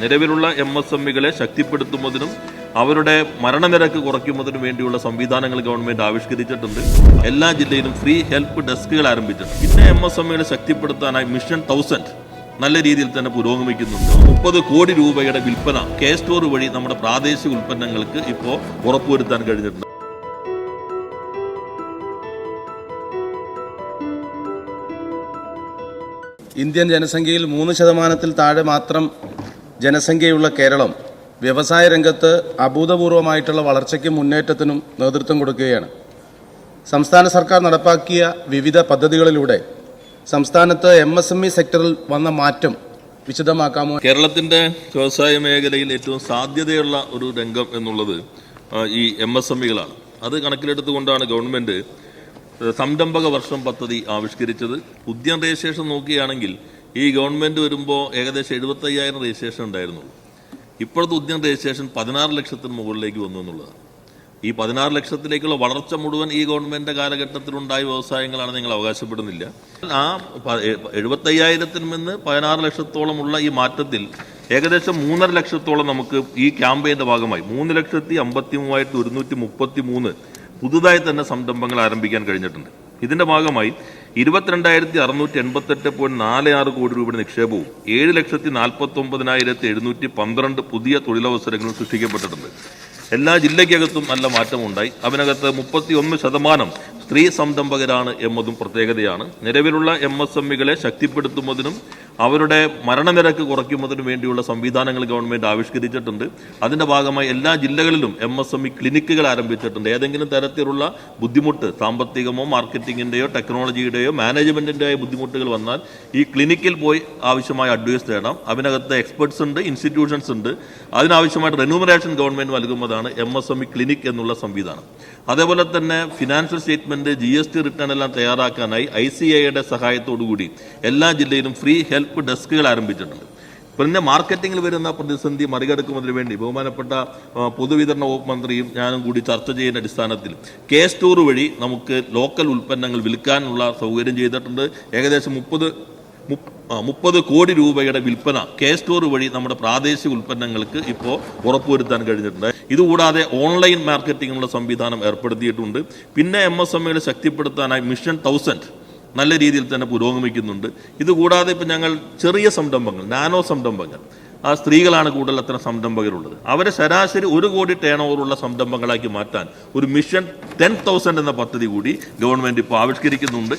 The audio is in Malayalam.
നിലവിലുള്ള എം എസ് എം ഇകളെ ശക്തിപ്പെടുത്തുന്നതിനും അവരുടെ മരണനിരക്ക് കുറയ്ക്കുന്നതിനും വേണ്ടിയുള്ള സംവിധാനങ്ങൾ ഗവൺമെന്റ് ആവിഷ്കരിച്ചിട്ടുണ്ട്. എല്ലാ ജില്ലയിലും ഫ്രീ ഹെൽപ്പ് ഡെസ്കുകൾ ആരംഭിച്ചിട്ടുണ്ട്. പിന്നെ എം എസ് എം ഇകളെ ശക്തിപ്പെടുത്താനായി മിഷൻ തൗസൻഡ് നല്ല രീതിയിൽ തന്നെ പുരോഗമിക്കുന്നുണ്ട്. മുപ്പത് കോടി രൂപയുടെ വിൽപ്പന കെ സ്റ്റോർ വഴി നമ്മുടെ പ്രാദേശിക ഉൽപ്പന്നങ്ങൾക്ക് ഇപ്പോൾ ഉറപ്പുവരുത്താൻ കഴിഞ്ഞിട്ടുണ്ട്. ഇന്ത്യൻ ജനസംഖ്യയിൽ മൂന്ന് ശതമാനത്തിൽ താഴെ മാത്രം ജനസംഖ്യയുള്ള കേരളം വ്യവസായ രംഗത്ത് അഭൂതപൂർവമായിട്ടുള്ള വളർച്ചയ്ക്കും മുന്നേറ്റത്തിനും നേതൃത്വം കൊടുക്കുകയാണ്. സംസ്ഥാന സർക്കാർ നടപ്പാക്കിയ വിവിധ പദ്ധതികളിലൂടെ സംസ്ഥാനത്ത് എം എസ് എം ഇ സെക്ടറിൽ വന്ന മാറ്റം വിശദമാക്കാമോ? കേരളത്തിന്റെ വ്യവസായ മേഖലയിൽ ഏറ്റവും സാധ്യതയുള്ള ഒരു രംഗം എന്നുള്ളത് ഈ എം എസ് എം ഇകളാണ് അത് കണക്കിലെടുത്തുകൊണ്ടാണ് ഗവൺമെന്റ് സംരംഭക വർഷം പദ്ധതി ആവിഷ്കരിച്ചത്. ഉദ്യം രജിസ്ട്രേഷൻ നോക്കുകയാണെങ്കിൽ ഈ ഗവൺമെന്റ് വരുമ്പോൾ ഏകദേശം എഴുപത്തയ്യായിരം രജിസ്ട്രേഷൻ ഉണ്ടായിരുന്നുള്ളൂ. ഇപ്പോഴത്തെ ഉദ്യം രജിസ്ട്രേഷൻ പതിനാറ് ലക്ഷത്തിന് മുകളിലേക്ക് വന്നു എന്നുള്ളതാണ്. ഈ പതിനാറ് ലക്ഷത്തിലേക്കുള്ള വളർച്ച മുഴുവൻ ഈ ഗവൺമെന്റിന്റെ കാലഘട്ടത്തിലുണ്ടായ വ്യവസായങ്ങളാണ് നിങ്ങൾ അവകാശപ്പെടുന്നില്ല. ആ എഴുപത്തയ്യായിരത്തിൽ നിന്ന് പതിനാറ് ലക്ഷത്തോളമുള്ള ഈ മാറ്റത്തിൽ ഏകദേശം മൂന്നര ലക്ഷത്തോളം നമുക്ക് ഈ ക്യാമ്പയിന്റെ ഭാഗമായി. മൂന്ന് ലക്ഷത്തി അമ്പത്തി മൂവായിരത്തി ഒരുന്നൂറ്റി മുപ്പത്തി മൂന്ന് പുതുതായി തന്നെ സംരംഭങ്ങൾ ആരംഭിക്കാൻ കഴിഞ്ഞിട്ടുണ്ട്. ഇതിന്റെ ഭാഗമായി ഇരുപത്തിരണ്ടായിരത്തി അറുന്നൂറ്റി എൺപത്തെട്ട് പോയിന്റ് നാല് ആറ് കോടി രൂപയുടെ നിക്ഷേപവും ഏഴ് ലക്ഷത്തി നാൽപ്പത്തി ഒമ്പതിനായിരത്തി എഴുന്നൂറ്റി പന്ത്രണ്ട് പുതിയ തൊഴിലവസരങ്ങളും സൃഷ്ടിക്കപ്പെട്ടിട്ടുണ്ട്. എല്ലാ ജില്ലയ്ക്കകത്തും നല്ല മാറ്റമുണ്ടായി. അതിനകത്ത് മുപ്പത്തി ഒന്ന് ശതമാനം സ്ത്രീ സംരംഭകരാണ് എന്നതും പ്രത്യേകതയാണ്. നിലവിലുള്ള എം എസ് എം ഇകളെ ശക്തിപ്പെടുത്തുന്നതിനും അവരുടെ മരണനിരക്ക് കുറയ്ക്കുന്നതിനും വേണ്ടിയുള്ള സംവിധാനങ്ങൾ ഗവൺമെന്റ് ആവിഷ്കരിച്ചിട്ടുണ്ട്. അതിന്റെ ഭാഗമായി എല്ലാ ജില്ലകളിലും എം എസ് എം ഇ ക്ലിനിക്കുകൾ ആരംഭിച്ചിട്ടുണ്ട്. ഏതെങ്കിലും തരത്തിലുള്ള ബുദ്ധിമുട്ട് സാമ്പത്തികമോ മാർക്കറ്റിംഗിന്റെയോ ടെക്നോളജിയുടെയോ മാനേജ്മെന്റിന്റെയോ ബുദ്ധിമുട്ടുകൾ വന്നാൽ ഈ ക്ലിനിക്കിൽ പോയി ആവശ്യമായ അഡ്വൈസ് തേടാം. അതിനകത്ത് എക്സ്പെർട്സ് ഉണ്ട് ഇൻസ്റ്റിറ്റ്യൂഷൻസ് ഉണ്ട്. അതിനാവശ്യമായിട്ട് റെന്യൂമറേഷൻ ഗവൺമെന്റ് നൽകുന്നതാണ് M S M E clinic എന്നുള്ള സംവിധാനം. അതേപോലെ തന്നെ financial statement G S T return എല്ലാം തയ്യാറാക്കാനായി ഐ സി ഐയുടെ സഹായത്തോടുകൂടി എല്ലാ ജില്ലയിലും ഫ്രീ ഹെൽപ്പ് ഡെസ്കുകൾ ആരംഭിച്ചിട്ടുണ്ട്. പിന്നെ മാർക്കറ്റിംഗിൽ വരുന്ന പ്രതിസന്ധി മറികടക്കുന്നതിന് വേണ്ടി ബഹുമാനപ്പെട്ട പൊതുവിതരണ വകുപ്പ് മന്ത്രിയും ഞാനും കൂടി ചർച്ച ചെയ്യുന്ന അടിസ്ഥാനത്തിൽ കെ സ്റ്റോർ വഴി നമുക്ക് ലോക്കൽ ഉൽപ്പന്നങ്ങൾ വിൽക്കാനുള്ള സൗകര്യം ചെയ്തിട്ടുണ്ട്. ഏകദേശം മുപ്പത് മുപ്പത് കോടി രൂപയുടെ വിൽപ്പന കെ സ്റ്റോർ വഴി നമ്മുടെ പ്രാദേശിക ഉൽപ്പന്നങ്ങൾക്ക് ഇപ്പോൾ ഉറപ്പുവരുത്താൻ കഴിഞ്ഞിട്ടുണ്ട്. ഇതുകൂടാതെ ഓൺലൈൻ മാർക്കറ്റിംഗിനുള്ള സംവിധാനം ഏർപ്പെടുത്തിയിട്ടുണ്ട്. പിന്നെ എം എസ് എം ശക്തിപ്പെടുത്താനായി മിഷൻ തൗസൻഡ് നല്ല രീതിയിൽ തന്നെ പുരോഗമിക്കുന്നുണ്ട്. ഇതുകൂടാതെ ഇപ്പം ഞങ്ങൾ ചെറിയ സംരംഭങ്ങൾ നാനോ സംരംഭങ്ങൾ ആ സ്ത്രീകളാണ് കൂടുതൽ അത്തരം സംരംഭകരുള്ളത്. അവരെ ശരാശരി ഒരു കോടി ടേൺ ഓവറുള്ള സംരംഭങ്ങളാക്കി മാറ്റാൻ ഒരു മിഷൻ ടെൻ തൗസൻഡ് എന്ന പദ്ധതി കൂടി ഗവൺമെന്റ് ഇപ്പോൾ ആവിഷ്കരിക്കുന്നുണ്ട്.